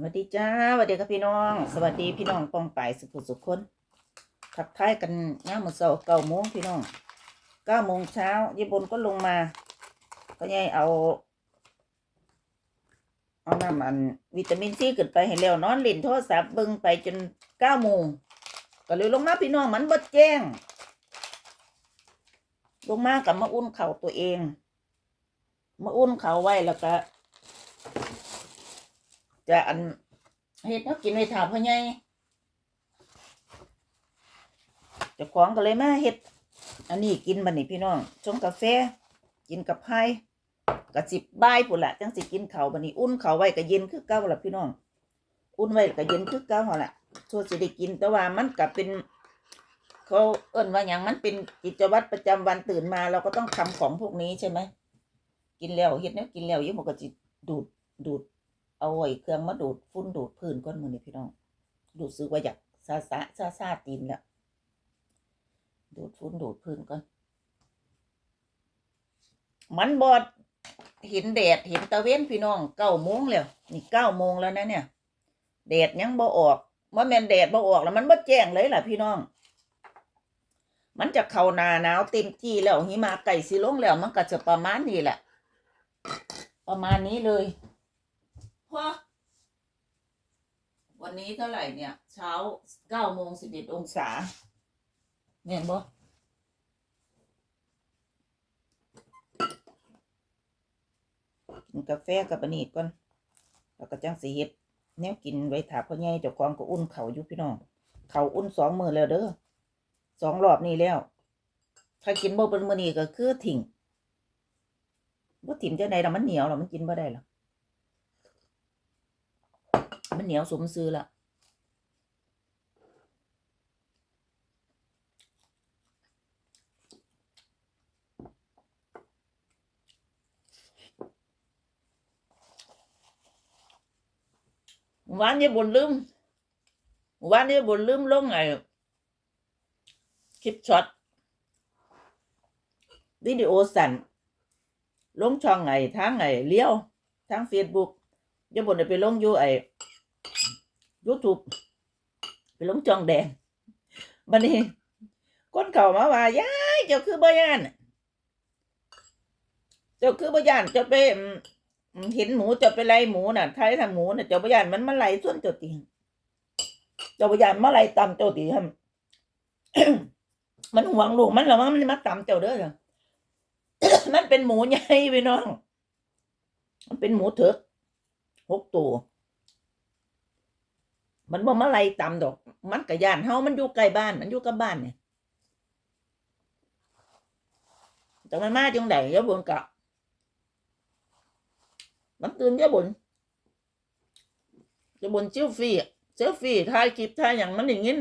สวัสดีจ้าสวัสดีครับพี่น้อง สวัสดีพี่น้องปองป่ายสุขสุขคนทักทายกันย่ามมือเช้าเก้าโมงพี่น้องเก้าโมงเช้าญี่ปุ่นก็ลงมา ก็ยัยเอา เอาน้ำมันวิตามินซีขึ้นไปให้แล้วนอนเล่นโทรศัพท์เบิ่งไปจนเก้าโมงก็เลยลงมาพี่น้องมันบดแจ้ง ลงมากับมาอุ่นเข่าตัวเอง มาอุ่นเข่าไว้แล้วก็ จะอันเฮ็ดแนวกินไว้ถามพ่อใหญ่เจ้าของก็เลยมาเฮ็ด อันนี้กินบัดนี้พี่น้องชงกาแฟ กินกับไผ่ก็สิบใบ่ายพุ่นละจังสิกินเขาบัดนี้อุ่นเขาไว้ก็เย็นคือเก่าล่ะพี่น้อง อุ่นไว้ก็เย็นคือเก่าหั่นล่ะชั่วสิได้กินแต่ว่ามันก็เป็น เขาเอิ้นว่าหยังมันเป็นกิจวัตรประจำวันตื่นมาเราก็ต้องทำของพวกนี้ใช่ไหมกินแล้วเฮ็ดแนวกินแล้วยังมันก็สิดูดดูด เอาไอ้เครื่องมาดูดฝุ่นดูดพื้นก้นมือนี่พี่น้องดูดซื้อว่าอยากซาซาซาซาตีนแล้วดูดฝุ่นดูดพื้นก่อนมันบอดเห็นแดดเห็นตะเว้นพี่น้องเก้าโมงแล้วนี่เก้าโมงแล้วนะเนี่ยแดดยังบ่ออกว่าแมนแดดบ่ออกแล้วมันบ่แจ้งเลยล่ะพี่น้อง มันจะเข้านาหนาวเต็มที่แล้วหิมะไก่สิลงแล้วมันก็จะประมาณนี้แหละ ประมาณนี้เลย พอวันนี้เท่าไหร่เนี่ย เช้าเก้าโมงสิบเอ็ดองศาเนี่ยบ่กินกาแฟกับอันนี้ก่อนแล้วก็จังสีเฮ็ดแนวกินไว้ถาพ่อใหญ่เจ้าของก็อุ่นเขาอยู่พี่น้องเขาอุ่นสองมือแล้วเด้อสองรอบนี้แล้ว ถ้ากินบ่เป็นมือนี้ก็คือทิ้งบ่ถิ่มจังไดล่ะมันเหนียวแล้วมันกินบ่ได้หรอก มัน เหนียวสมซื้อละวานนี่ยบนลืมวานนี่ยบนลืมลงไงคลิปช็อตวิดีโอสั่นลงช่องไงทางไงเลี้ยวทางเฟซบุ๊กอย่าบนไปลงอยู่ไอ YouTube ไปลงจองแดงบันนี้คนเข้ามาว่ายายเจ้าคือบ่ยานเจ้าคือบ่ยานเจ้าไปเห็นหมูเจ้าไปไล่หมูน่ะไทยทางหมูน่ะเจ้าบ่ยานมันมาไล่ส่วนเจ้าตีเจ้าบ่ยานมาไล่ตามเจ้าตีหั่นมันหวงลูกมันหรอมันมาตามเจ้าเด้อมันเป็นหมูใหญ่พี่น้อง มันเป็นหมูเถกหกตัว มันบ่มาไล่ตามดอก มันกะย่านเฮามันอยู่ใกล้บ้าน มันอยู่กับบ้านเนี่ยแต่มันมาจังไดยะบุญกะมันตื่นยะบุญยะบุญเซลฟี่อะเซลฟี่ถ่ายคลิปถ่ายหยังมันได้ยิน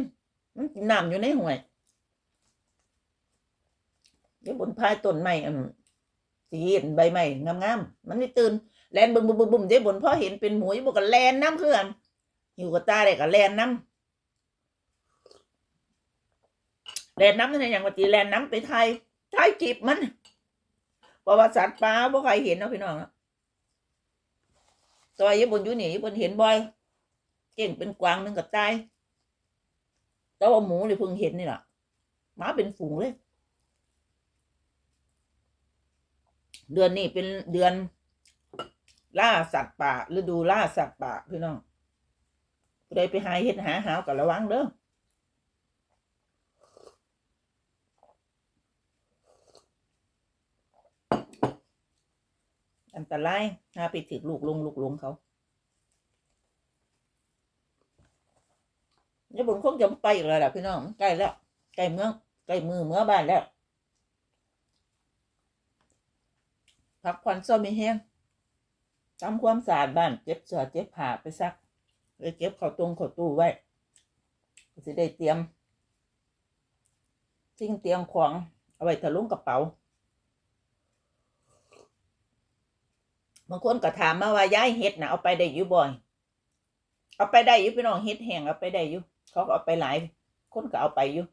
มันกินน้ำอยู่ในห้วยยะบุญพายต้นไม้อันสีเห็นใบไม้งามๆมันได้ตื่นแลนบึมบึมบึมบึมเดี๋ยวบุญพอเห็นเป็นหมูยะบุญก็แลนน้ำเพื่อน อยู่กับตาได้กับแลนน้ำแลนน้ำนั่นอย่างว่าตีแลนน้ำไปไทยไทยจีบมันประวัติศาสตร์ปลาบ่ใครเห็นเนาะพี่น้องนะตัวญี่ปุ่นอยู่นี่ญี่ปุ่นเห็นบ่อยเก่งเป็นกวางนึงกับตายแต่ว่าหมูเลยเพิ่งเห็นนี่แหละหมาเป็นฝูงเลย เดือนนี้เป็นเดือนล่าสัตว์ป่าฤดูล่าสัตว์ป่าพี่น้อง ผู้ใดไปหาเห็ดหาหาวก็ระวังเด้ออันตรายถ้าไปถึกลูกลงลูกลงเขาญี่ปุ่นคงจะไปอีกแล้วล่ะพี่น้องใกล้แล้วใกล้เมืองใกล้มือเมื่อบ้านแล้วพักควันซ้อมไม่แห้งทำความสะอาดบ้านเจ็บเสือเจ็บผ้าไปซัก เลยเก็บเข้าตรงเข้าตู้ไว้ก็สิได้เตรียมสิ่งเตรียมของเอาไว้ทะลุงกระเป๋าบางคนก็ถามมาว่าย้ายเฮ็ดนะเอาไปได้อยู่บ่อย เอาไปได้อยู่พี่น้องเฮ็ดแห้งเอาไปได้อยู่เขาก็เอาไปหลาย คนก็เอาไปอยู่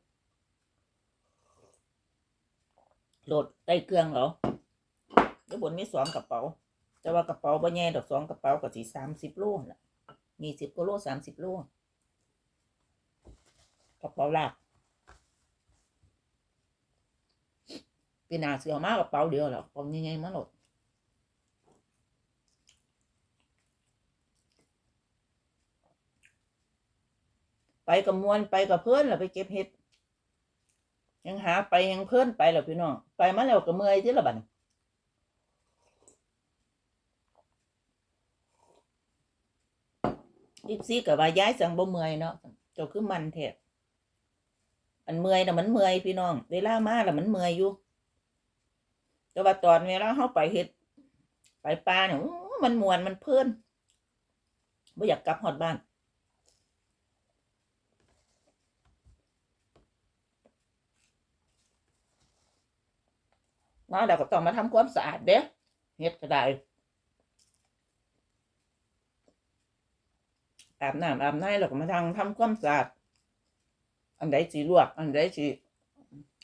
โหลดได้เครื่องเหรอแล้วบนมีสองกระเป๋า แต่ว่ากระเป๋าบ่แย่ดอกสองกระเป๋าก็สิสามสิบโลนั่นล่ะ ยี่สิบกิโลสามสิบโลกระเป๋าหลากปีหนาเสียวมากกระเป๋าเดียวหรอกกระเป๋าใหญ่ๆมาหลดไปกับมวนไปกับเพื่อนหรอไปเก็บเห็ดยังหาไปยังเพื่อนไปหรอพี่น้องไปมาแล้วก็เมื่อยที่ละบัดน ดิบซี่กับว่าย้ายสั่งบ่เมื่อยเนาะเจ้าคือมันแท้อันเมื่อยนะมันเมื่อยพี่น้อง เวลามาแล้วมันเมื่อยอยู่ แต่ว่าตอนเวลาเฮาไปเฮ็ด ไปปลาเนี่ยมันมวนมันเพลินบ่อยากกลับฮอดบ้านมาแล้วก็ต้องมาทำความสะอาดเด้เฮ็ดก็ได้ อาบน้ำอาบน้ำแล้วก็มาทำทำความสะอาดอันใดสิลวก อันใดสิ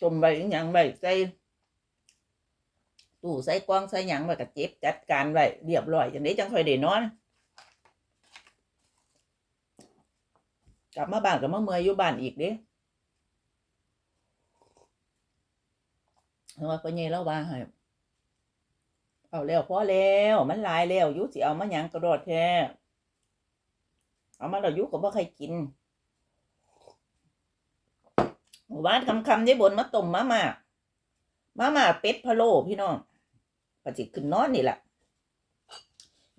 ต้มใบหยังใบใส่ตู้ใส่กวางใส่หยังไว้ก็เจ็บจัดการไว้เรียบร้อยจังไดจังค่อยได้นอน กลับมาบ้านก็มาเมื่อยอยู่บ้านอีกเด้เพราะว่าพ่อใหญ่เล่าว่าให้เอาแล้วพอแล้วมันลายแล้วยุสิเอามาหยังกระโดดแท้ เอามาเรายุก็บ่ใครกินหมู่บ้านคำคำๆยายบนมาต้มมาม่ามาม่าเป็ดพะโล้พี่น้องปจิขึ้นนอนนี่แหละ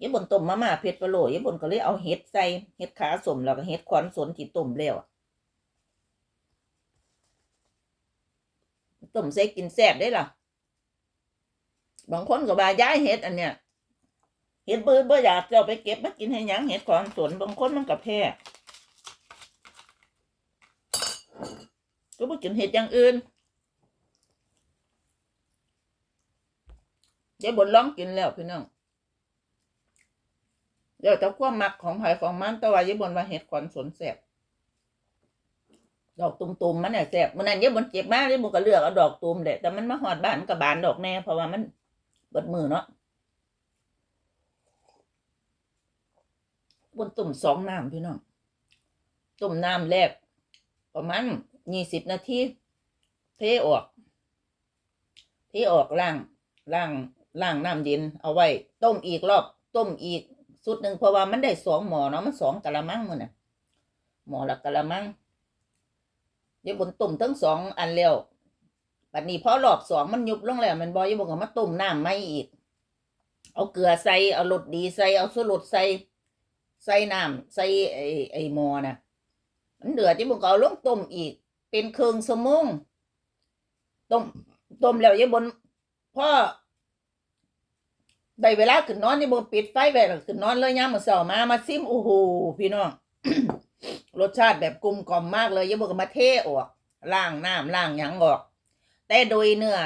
ยายบนต้มมาม่าเป็ดพะโล้ยายบนก็เลยเอาเห็ดใส่เห็ดขาสมแล้วก็เห็ดขวานสนที่ต้มแล้วอะต้มใส่กินแซ่บได้ล่ะบางคนก็บาย้ายเห็ดอันเนี้ย เห็ดเบื่อเบื่ออยากจะเอาไปเก็บมากินให้ยังเห็ดขวานสนบางคนมันกับแพ้ก็บ่กินเห็ดอย่างอื่นยายบนลองกินแล้วพี่น้องเดี๋ยวแต่ความมักของไผ่ของมันต่ว่ายายบนว่าเห็ดขวานสนแซ่บดอกตุ่มๆมันเนี่ยแซ่บมันนั้นยายบนเจ็บมากยายบนก็เลือกเอาดอกตุ่มเด็แต่มันมาหอดบ้านมันกับบานดอกแน่เพราะว่ามันเบิดมือเนาะ บนตุ่มสองน้ำพี่น้องตุ่มน้ำแรกประมาณยี่สิบนาทีเทออกเทออกล่างล่างล่างน้ำเย็นเอาไว้ ต้มอีกรอบต้มอีกสุดหนึ่งเพราะว่ามันได้สองหมอเนาะมันสองกะละมังมันน่ะหมอละกะละมังเดี๋ยวบนต้มทั้งสองอันแล้วบัดนี้พอรอบสองมันยุบลงแล้วมันบอยบอกว่ามาต้มน้ำไม่อีก เอาเกลือใส่เอารสดีใส่เอาสูรสใส่ ใส่น้ำใส่ไอ้ไอ้หมอน่ะมันเดือดที่บุกเอาลงต้มอีก เป็นเครื่องสมงต้มต้มแล้วยายบนพ่อได้เวลาขึ้นนอนยายบนปิดไฟไปแล้วขึ้นนอนเลยย่ามมาเสามามาซิมโอ้โหพี่น้องรสชาติแบบกลมกล่อมมากเลยยายบนก็มาเทออกล้างน้ำล้างหยังออก แต่โดยเนื้อ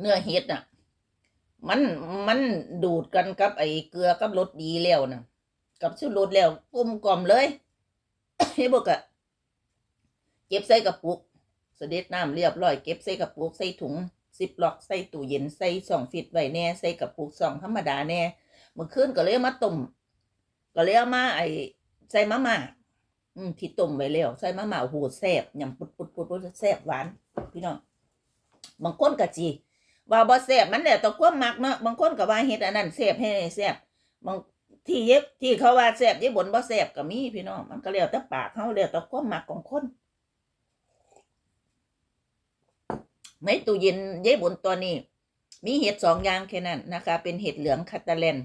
เนื้อเห็ดน่ะ มันมันดูดกันกับไอ้เกลือกับรสดีแล้วน่ะ กับชูรสแล้วกลมกล่อมเลยเฮ้บอกอะเก็บใส่กระปุก เสด็จน้ำเรียบร้อยเก็บใส่กระปุกใส่ถุงซิปล็อกใส่ตู้เย็นใส่สองฟิตไว้แน่ใส่กระปุกสองธรรมดาแน่เมื่อคืนก็เลยมาต้มก็เลยเอามาไอใส่มะม่าอืมที่ต้มไว้แล้วใส่มะม่าโอ้โหแซ่บยำปุดปุดปุดปุดแซ่บหวาน พี่น้องบางคนก็จีว่าบ่แซ่บมันแล้วแต่ความมักเนาะบางคนก็ว่าเฮ็ดอันนั้นแซ่บให้แซ่บบาง ที่เย็บที่เขาว่าแซ่บเย็บบนบ่แซ่บก็มีพี่น้องมันก็แล้วแต่ปากเขาแล้วแต่ความมักของคนในตู้เย็นเย้บบนตัวนี้ มีเห็ดสองอย่างแค่นั้นนะคะ เป็นเห็ดเหลืองคาตาเลน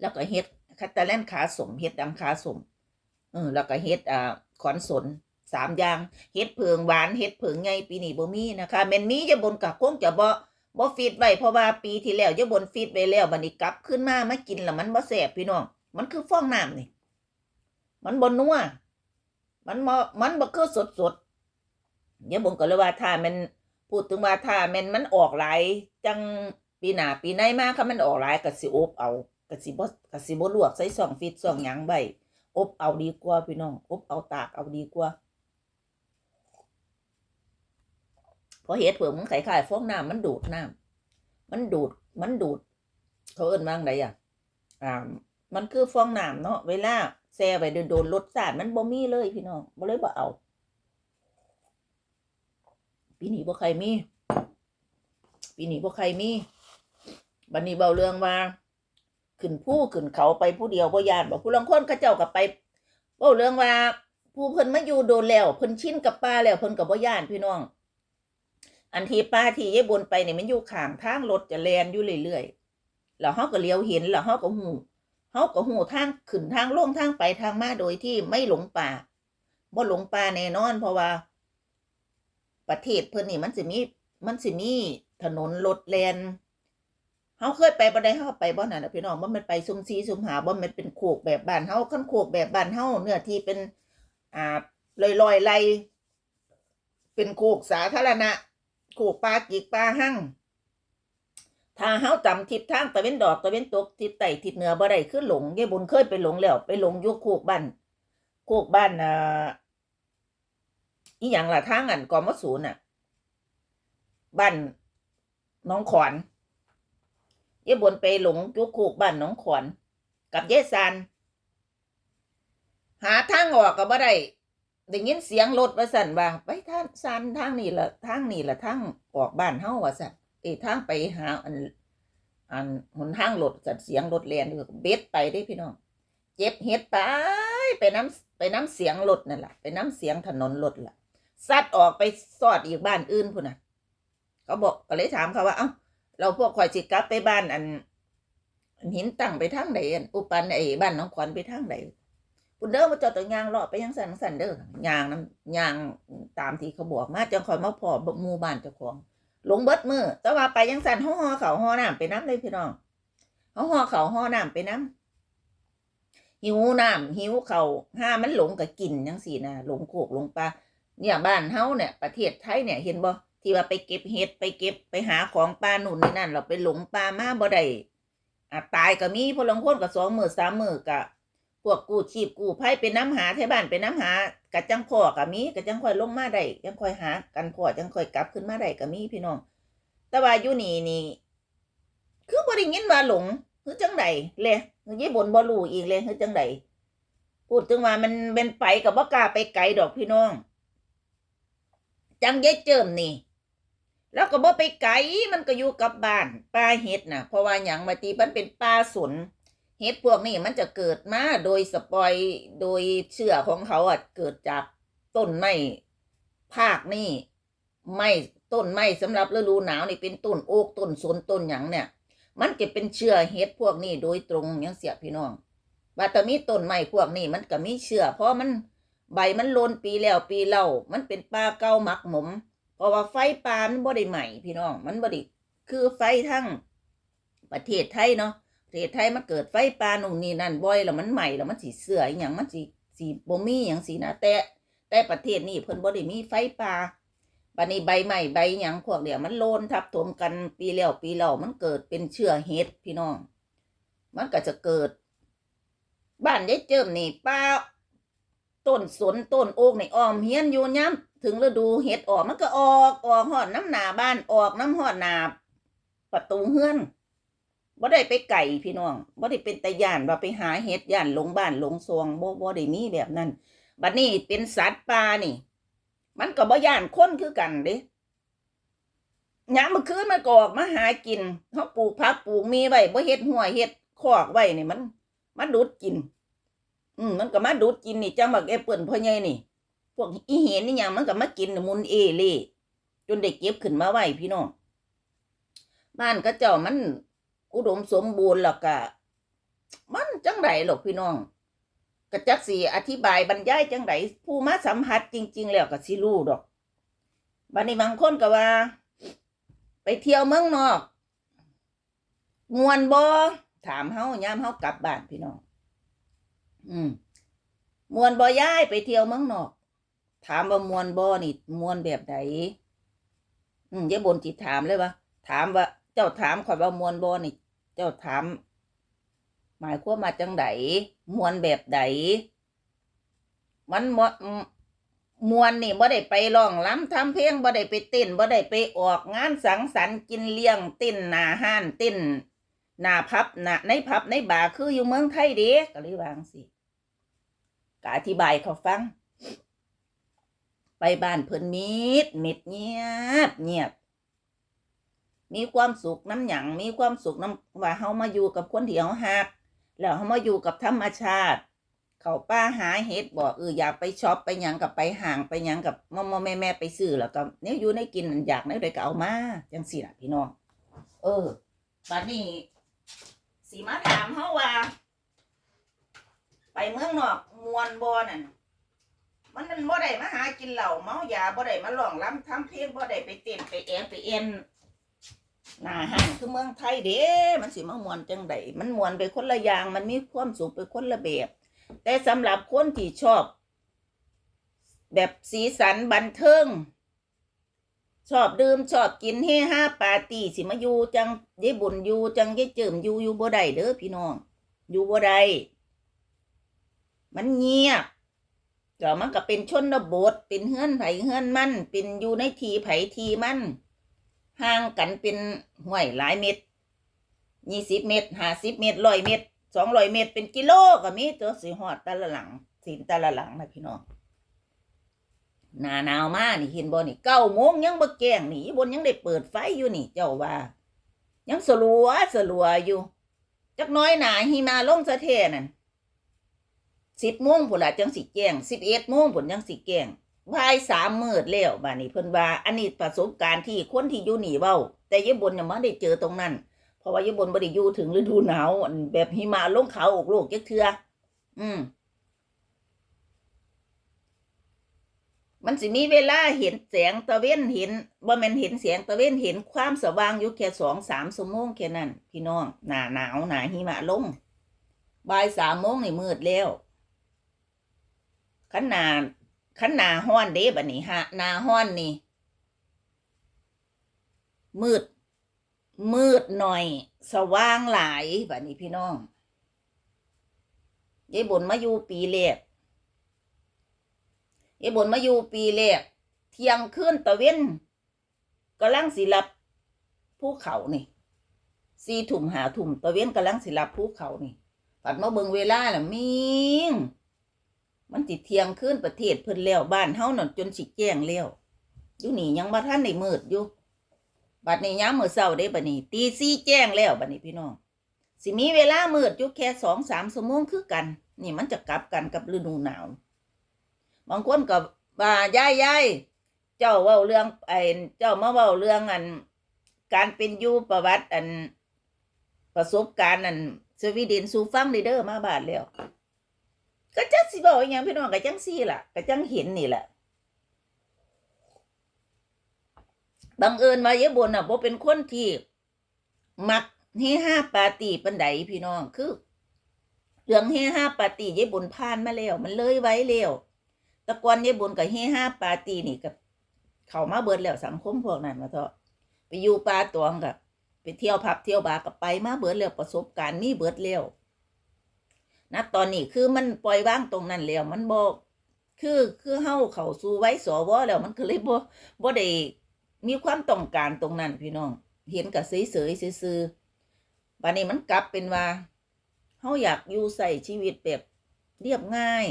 แล้วก็เห็ดคาตาเลนขาสมเห็ดดังขาสมเออแล้วก็เห็ดอ่าขอนสนสามอย่างเห็ดเผืองหวานเห็ดเผืองไงปีนี้บ่มีนะคะแม่นมีเย้บนกับคงจะบ่ บ่ฟีดไว้เพราะว่าปีที่แล้วย้บนฟีดไว้แล้วบัดนี้กลับขึ้นมามากินแล้วมันบ่แซ่บพี่น้อง มันคือฟองน้ำนี่ มันบ่นัว มันบ่มันบ่คือสดสดยบนก็เลยว่าถ้ามันพูดถึงว่าถ้าม่นมันออกหลายจังปีหน้าปีในมาค่ะมันออกหลายก็สิอบเอาก็สิบ่ก็สิบ่ลวกใส่ซองฟิตซองหยังไว้อบเอาดีกว่าพี่น้อง อบเอาตากเอาดีกว่าเพราะเห็ดเผือกมันคล้ายๆฟองน้ำมันดูดน้ำมันดูดมันดูด เขาเอิ้นว่าไงอะอ่า มันคือฟองน้ำเนาะเวลาแช่ไว้โดนรสชาติมันบ่มีเลยพี่น้องบ่เลยบ่เอาปีนี้บ่ใครมีปีนี้บ่ใครมีบัดนี้เบาเรื่องว่าขึ้นผู้ขึ้นเขาไปผู้เดียวบ่ย่านบ่ผู้ลางคนเขาเจ้าก็ไปเว้าเรื่องว่า ผู้เพิ่นมาอยู่โดนแล้วเพิ่นชินกับป่าแล้วเพิ่นก็บ่ย่านพี่น้อง อันทีป้าที่ยายบนไปเนี่ยมันอยู่ข้างทางรถจะแลนอยู่เรื่อยๆแล้วเฮาก็เลี้ยวเห็นแล้วเฮาก็ฮู้เฮาก็ฮู้ทางขึ้นทางลงทางไปทางมาโดยที่ไม่หลงป่าบ่หลงป่าแน่นอน เพราะว่า ประเทศเพิ่นนี่มันสิมีมันสิมีถนนรถแลนเฮาเคยไปบ่ได้เฮาไปบ่นั่นนะพี่น้องบ่ม่นไปซุ่มซีซุ่มหาบ่ม่นเป็นโคกแบบบ้านเฮาคันโคกแบบบ้านเฮาเนื้อที่เป็นอ่าลอยๆไรเป็นโคกสาธารณะ โคกปลากิกปลาหั่งถ้าเฮาจำทิศทางตะเวนดอกตะเวนตกทิศใต้ทิศเหนือบ่ได้คือหลงยายบุญเคยไปหลงแล้ว ไปหลงยู่โคกบ้านโคกบ้านอ่าอีหยังล่ะทางอันกอมศูนย์น่ะบ้านน้องขอนยายบุญไปหลงยู่โคกบ้านน้องขอนกับยายซันหาทางออกก็บ่ได้ ได้ยินเสียงรถว่าสั่นว่าไปทางซันทางนี้ละทางนี้ละทางออกบ้านเฮาว่าสั่นเอ้ทางไปหาอัน อันหนทางรถสั่นเสียงรถแล่นอยู่เบ็ดไปเด้พี่น้องเจ็บเฮ็ดไปไปน้ำไปน้ำเสียงรถนั่นแหละไปน้ำเสียงถนนรถล่ะซัดออกไปซอดอีกบ้านอื่นพุ่นน่ะเขาบอกก็เลยถามเขาว่าเอ้าเราพวกข่อยสิกลับไปบ้านอันหินตั้งไปทางใดอันอุปันไอ้บ้านน้องขวัญไปทางใด คุณเด้อมาจอดตัวยางเลาะไปยังสันสันเด้อยางน้ำยางตามที่เขาบอกมาจังคอยมาพอหมู่บ้านเจ้าของหลงเบิดมือแต่ว่าไปยังสันห่อห่อเขาห่อน้ำไปน้ำเลยพี่น้องห่อห่อเขาห่อน้ำไปน้ำหิวน้ำหิวเขาห้ามันหลงกับกินยังสี่นะหลงโขกหลงปลาเนี่ยบ้านเฮาเนี่ยประเทศไทยเนี่ยเห็นบ่ที่ว่าไปเก็บเห็ดไปเก็บไปหาของปลาหนุนนี่นั่นเราไปหลงปลามาบ่ได้อะตายก็มีพลังคนกับสองมือสามมือกะพ วกกู้ชีพกู้ภัยเป็นน้ำหาไทบ้านเป็นน้ำหากะจังพ่อกะมีกะจังค่อยลงมาได้จังค่อยหา กันพ่อจังค่อยกลับขึ้นมาได้กะมีพี่น้อง แต่ว่าอยู่นี่นี่คือบ่ได้ยินว่าหลงคือจังใดเลยยี่บนบ่รู้อีกเลยคือจังใดพูดถึงว่ามันเป็นไปกับบ่กล้าไปไกลดอกพี่น้อง จังยายเจิมนี่ แล้วก็บ่ไปไกลมันก็อยู่กับบ้านป่าเห็ดน่ะ เพราะว่าหยังมาตีมันเป็นป่าสน เห็ดพวกนี้มันจะเกิดมาโดยสปอยโดยเชื่อของเขาอะเกิดจากต้นไม้ภาคนี่ไม้ต้นไม้สำหรับฤดูหนาวนี่เป็นต้นโอ๊กต้นสนต้นหยังเนี่ย มันจะเป็นเชื่อเห็ดพวกนี้โดยตรงอยังเสียพี่น้องว่าแต่มีต้นไม้พวกนี้มันก็มีเชื่อ เพราะมันใบมันโลนปีแล้วปีเล่ามันเป็นป่าเก่าหมักหมม เพราะว่าไฟป่ามันบ่ได้ใหม่พี่น้อง มันบ่ได้คือไฟทั้งประเทศไทยเนาะ ประเทศไทยมันเกิดไฟป่าหนุ่นนี่นั่นบ่อยแล้วมันใหม่แล้วมันสีเสืออย่างมันสีสีบ่มีอย่างสีนะแต่แต่ประเทศนี้เพิ่นบ่ได้มีไฟป่าบัดนี้ใบใหม่ใบหยังพวกเดียวมันโลนทับถมกันปีแล้วปีเล่ามันเกิดเป็นเชื้อเห็ดพี่น้อง มันก็จะเกิด บ้านยายเจิมนี่ป้าต้นสนต้นโอกในอ้อมเฮียนอยู่ย้ำถึงฤดูเห็ดออกมันก็ออกออกหอดน้ำหนาบ้านออกน้ำหอดหนาประตูเฮือน บ่ได้ไปไก่พี่น้องบ่ได้เป็นตะย่านว่าไปหาเห็ดย่านหลงบ้านหลงซองบ่บ่ได้มีแบบนั้นบัดนี้เป็นสัตว์ป่านี่ มันก็บ่ย่านคนคือกันเด้ยามมื้อคืนมันก็ออกมาหากินเฮาปลูกผักปลูกมีไว้บ่เฮ็ดหัวเฮ็ดคอกไว้นี่มันมันดูดกิน อืมมันก็มาดูดกินนี่จังบักแอปเปิ้ลพ่อใหญ่นี่ พวกอีเห็นนี่หยังมันก็มากินมุนเอเล่จนได้เก็บขึ้นมาไว้พี่น้องบ้านก็เจ้ามัน อุดมสมบูรณ์หรอกกะมันจังไดหรอกพี่น้องกะจักสีอธิบายบรรยายจังไดผู้มาสัมผัสจริง ๆ แล้วก็สิรู้ดอกบัดนี้บางคนก็ว่า ไปเที่ยวเมืองนอกมวนบ่ถามเฮายามเฮากลับบ้านพี่น้อง อืมมวนบ่ย้ายไปเที่ยวเมืองนอก ถามว่ามวนบ่นี่มวนแบบใดอืมยายบนจิตถามเลยว่าถามว่า จ้าถามข่อยว่ามวนบ่นี่ เจ้าถาม หมายความมาจังไดมวนแบบใดมันมมวนนี่บ่ได้ไปร้องล้ำทำเพลงบ่ได้ไปเต้นบ่ได้ไปออกงานสังสรรค์กินเลี้ยงเต้นหน้าห้านเต้นหน้าพับหน้าในพับในบาร์คืออยู่เมืองไทยเด้ก็เลยวางสิก็อธิบายเขาฟัง ไปบ้านเพิ่นมิดมิดเงียบเงียบ มีความสุขน้ำหยังมีความสุขน้ำว่าเฮามาอยู่กับคนที่เฮาฮักแล้วเฮามาอยู่กับธรรมชาติ เขาป้าหาเฮ็ดบอกเอออยากไปช็อปไปหยังกับไปห่างไปหยังกับมอมแม่แม่ไปซื้อแล้วก็เนี่ยอยู่ในกินอยากในใดก็เอามาจังสี่ล่ะพี่น้องเออบัดนี้สีมาถามเฮาว่า ไปเมืองนอกมวนบ่นั่นมันนั่นบ่ได้มาหากินเหล้าเมายาบ่ได้มาร้องรำทำเพลงบ่ได้ไปเต้นไปแอนไปเอ็น หน้าห้างคือเมืองไทยเด้ มันสิมามวนจังไดมันมวนไปคนละอย่าง มันมีความสุขไปคนละแบบ แต่สำหรับคนที่ชอบ แบบสีสันบันเทิง ชอบดื่มชอบกินเฮฮาปาร์ตี้สิมาอยู่จังยายบุญอยู่จังยายเจิมอยู่อยู่บ่ได้เด้อพี่น้อง อยู่บ่ได้มันเงียบเดี๋ยวมันก็เป็นชนบทเป็นเฮือนไผเฮือนมันเป็นอยู่ในทีไผทีมัน ห่างกันเป็นห้วยหลายเม็ดยี่สิบเมตรห้าสิบเมตรร้อยเมตรสองร้อยเมตรเป็นกิโลก็มีตัวสีหอดแต่ละหลังสินแต่ละหลังนะพี่น้องหนาหนาวมากนี่เห็นบ่นี่เก้าโมงยังบ่แกงนี่บนยังได้เปิดไฟอยู่นี่ เจ้าว่า ยังสลัวสลัวอยู่จักน้อยหนาหิมาลงสะเทนั่นสิบโมงผุนละจังสิแกงสิบเอ็ดโมงผุนยังสิแกง วายสามมืดแล้วบ้านี้เพิ่นว่า อันนี้ประสบการณ์ที่คนที่อยู่หนีเว้า แต่ยายบนยังไม่ได้เจอตรงนั้น เพราะว่ายายบนบ่ได้อยู่ถึงฤดูหนาวอันแบบหิมะลงเขาอกโลกจักเทือ อืม มันสิมีเวลาเห็นแสงตะเวนเห็นบ่แม่นเห็นแสงตะเวนเห็นความสว่างอยู่แค่สองสามชั่วโมงแค่นั้น พี่น้องหนาหนาวหนาหิมะลงบ่ายสามโมงนี่มืดแล้วขนหนา ขันหนาห้อนเด้บัดนี้ฮะหนาห้อนนี่ มืด มืดหน่อย สว่างหลายบัดนี้พี่น้องยายบนมาอยู่ปีแรกยายบนมาอยู่ปีแรกเที่ยงคืนตะเว้นกำลังสิรับภูเขานี่สี่ถุ่มหาถุ่มตะเว้นกำลังสิรับภูเขานี่ปัดมาเบิงเวลาละมิง มันติเที่ยงคืนประเทศเพิ่นแล้วบ้านเฮานั่นจนสิแจ้งแล้วอยู่นี่ยังบ่ทันได้มืดอยู่บัดนี้ยามมื้อเช้าเด้บัดนี้ตีสี่แจ้งแล้วบัดนี้พี่น้องสิมีเวลามืดอยู่แค่สองสามชั่วโมงคือกัน นี่มันจะกลับกันกับฤดูหนาวบางคนก็ว่ายายยายเจ้าเว้าเรื่องไอ้เจ้ามาเว้าเรื่องอัน การเป็นอยู่ประวัติอันประสบการณ์อันสวีเดนสู่ฟังได้เด้อมาบาดแล้ว ก็จังสิบอกอย่างพี่น้องก็จังซี่ล่ะก็จังเห็นนี่แหละบังเอิญว่ายายบนน่ะบ่เป็นคนที่มักเฮฮาปาตีปานใดพี่น้องคือเรื่องเฮฮาปาตี้ยายบนผ่านมาแล้วมันเลยไว้แล้วตะกอนยายบุญกับเฮฮาปาตีนี่กับเขามาเบิดแล้วสังคมพวกนั้นมาเถอะไปอยู่ป่าตวงกับไปเที่ยวผับเที่ยวบาร์กับไปมาเบิดแล้วประสบการณ์มีเบิดแล้ว นะตอนนี้คือมันปล่อยวางตรงนั้นแล้วมันบ่คือคือเฮาเข้าสู่ไว้สวแล้วมันก็เลยบ่บ่ได้มีความต้องการตรงนั้นพี่น้อง เห็นกับเฉยๆซื่อๆบัดนี้มันกลับเป็นว่าเฮาอยากอยู่ใส่ชีวิตแบบเรียบง่าย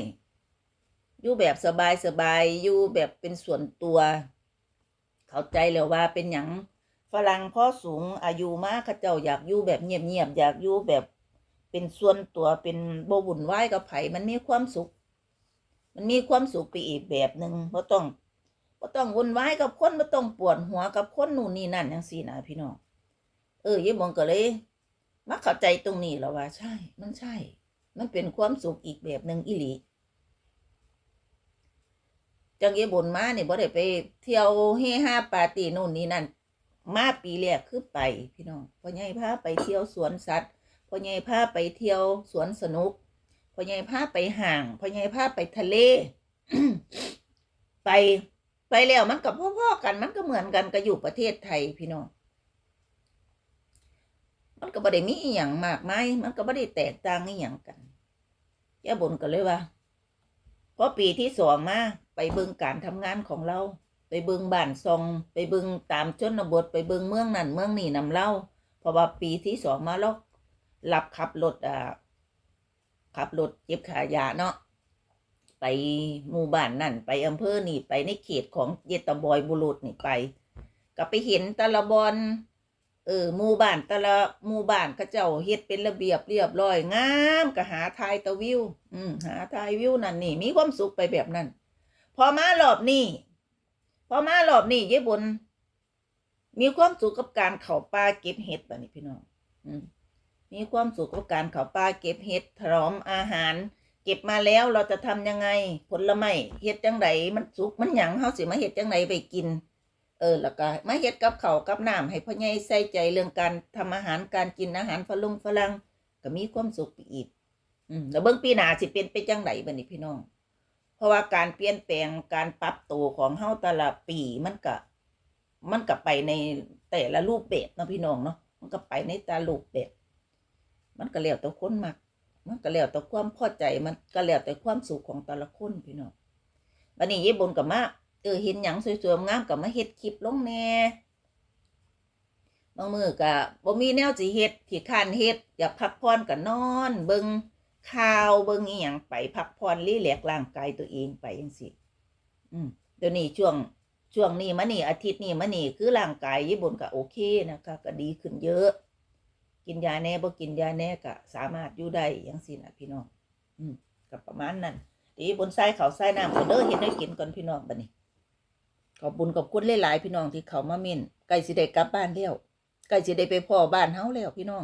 อยู่แบบสบายสบายๆอยู่แบบเป็นส่วนตัว เข้าใจแล้วว่าเป็นหยังฝรั่งพ่อสูงอายุมากเขาเจ้าอยากอยู่แบบเงียบๆอยากอยู่แบบ เป็นส่วนตัวเป็นโบวุ่นวายกับไผมันมีความสุข มันมีความสุขไปอีกแบบหนึ่งบ่ต้องบ่ต้องวุ่นวายกับคนบ่ต้องปวดหัวกับคนนู่นนี่นั่นจังซี่นะพี่น้องเออยายบงก็เลยมาเข้าใจตรงนี้แล้วว่า ใช่ มันใช่ มันเป็นความสุขอีกแบบหนึ่งอีหลีจังเยบนมาเนี่ยบ่ได้ไปเที่ยวเฮฮาปาร์ตี้นู่นนี่นั่นมาปีแรกคือไป พี่น้องพ่อใหญ่พาไปเที่ยวสวนสัตว์ พ่อใหญ่พาไปเที่ยวสวนสนุกพ่อใหญ่พาไปห่างพ่อใหญ่พาไปทะเล ไปไปแล้วมันกับพ่อๆกัน มันก็เหมือนกันก็อยู่ประเทศไทยพี่น้องมันก็บ่ได้มีอหย่างมากมายมันก็บ่ได้แตกต่างอหย่างกันแย่บนก็เลยว่าพอปีที่สองมาไปเบิ่งการทำงานของเรา ไปเบิ่งบ้านซอง ไปเบิ่งตามชนบท ไปเบิ่งเมืองนั่นเมืองนี่นำเล่าเพราะว่าปีที่สองมาเรา รับขับรถอ่าขับรถเก็บขายาเนาะไปหมู่บ้านนั่น ไปอำเภอนี่ไปในเขตของเยตบอยบุรุษนี่ไป ก็ไปเห็นแตละบอนเออหมู่บ้านแต่ละหมู่บ้านเขาเจ้าเฮ็ดเป็นระเบียบเรียบร้อยงามก็หาทายตะวิว อืมหาทายวิวนั่นนี่ มีความสุขไปแบบนั้น พอมารอบนี้พอมารอบนี้ยายบน มีความสุขกับการเข้าป่าเก็บเห็ดแบบนี้พี่น้อง อืม มีความสุขกับการเขาป่าเก็บเห็ดถรอมอาหาร เก็บมาแล้วเราจะทำยังไง ผลไม้เห็ดจังไดมันสุกมันหยังเฮาสิมาเห็ดจังไดไปกิน เออแล้วก็มาเฮ็ดกับเขากับน้ำให้พ่อใหญ่ใส่ใจเรื่องการทำอาหารการกินอาหารฝรั่งฝรั่งก็มีความสุขไปอีก อืมแล้วเบิ่งปีหน้าสิเป็นไปจังไดบัดนี้พี่น้องเพราะว่าการเปลี่ยนแปลงการปรับตัวของเฮาแต่ละปีมันก็มันก็ไปในแต่ละรูปแบบเนาะพี่น้องเนาะมันก็ไปในแต่ละรูปแบบ มันก็แล้วแต่คนมัก มันก็แล้วแต่ความพอใจ มันก็แล้วแต่ความสุขของแต่ละคนพี่น้องบัดนี้ยายบนกับมาเออเห็นหยังสวยๆงามกับมาเฮ็ดคลิปลงแน่บางมือก็บ่มีแนวสิเฮ็ดขี้ข้านเฮ็ดอยากพักผ่อนก็นอน เบิ่งข่าวเบิ่งอีหยังไปพักผ่อนรีแลกร่างกายตัวเองไปจังซี่อืมเดี๋ยวนี้ช่วงช่วงนี้มานี่อาทิตย์นี้มานี่คือร่างกายญี่ปุ่นก็โอเคนะคะก็ดีขึ้นเยอะ กินยาแน่บ่กินยาแน่ก็สามารถอยู่ได้ยังสินะพี่น้อง อืมก็ประมาณนั้นทีบนไส้เขาวไส้น้ำก็เด้อเห็นได้กินก่อนพี่น้องบัดนี้ขอบบุญขอบคุณหลายๆพี่น้องที่เขามาเม่นใกล้สิได้กลับบ้านแล้วใกล้สิได้ไปพ่อบ้านเฮาแล้วพี่น้อง